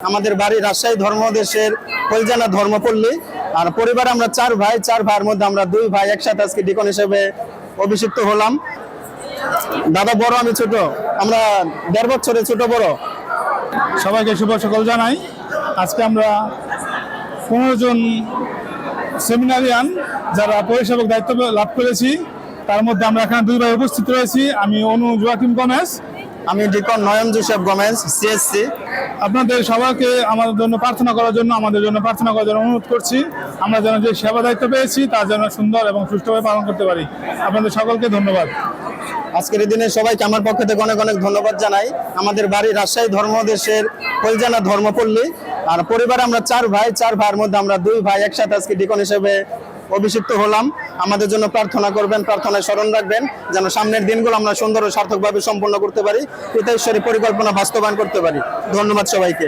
আমাদের বাড়ি রাজশাহী ধর্মদেশের কলজানা ধর্মপল্লী। আর পরিবার আমরা চার ভাই, চার ভাইয়ের মধ্যে আমরা দুই ভাই একসাথে আজকে ডিকন হিসেবে অভিষিক্ত হলাম। দাদা বড়, আমি ছোট। আমরা দেড় বছরে ছোট বড়। সবাইকে শুভ সকাল জানাই। আজকে আমরা পনেরো জন সেমিনারিয়ান যারা পরিষেবক দায়িত্ব লাভ করেছি, তার মধ্যে আমরা এখানে দুই ভাই উপস্থিত রয়েছি। আমি অনু জোয়াকিম গমেশ আমি deacon Nayan Joseph Gomes CSC আপনাদের সবাইকে আমাদের জন্য প্রার্থনা করার জন্য আমাদের জন্য প্রার্থনা করার জন্য অনুরোধ করছি। আমরা যেন যে সেবা দায়িত্ব পেয়েছি তার যেন সুন্দর এবং সুষ্ঠুভাবে পালন করতে পারি। আপনাদের সকলকে ধন্যবাদ। আজকের এই দিনে সবাইকে আমার পক্ষ থেকে অনেক অনেক ধন্যবাদ জানাই। আমাদের বাড়ি রাজশাহী ধর্মদেশের কলজানা ধর্মপল্লী। আর পরিবারে আমরা চার ভাই চার ভাইয়ের মধ্যে আমরা দুই ভাই একসাথে আজকে ডিকন হিসেবে অভিষিক্ত হলাম। আমাদের জন্য প্রার্থনা করবেন, প্রার্থনায় স্মরণ রাখবেন, যেন সামনের দিনগুলো আমরা সুন্দর ও সার্থকভাবে সম্পন্ন করতে পারি পিতা ঈশ্বরের পরিকল্পনা বাস্তবায়ন করতে পারি। ধন্যবাদ সবাইকে।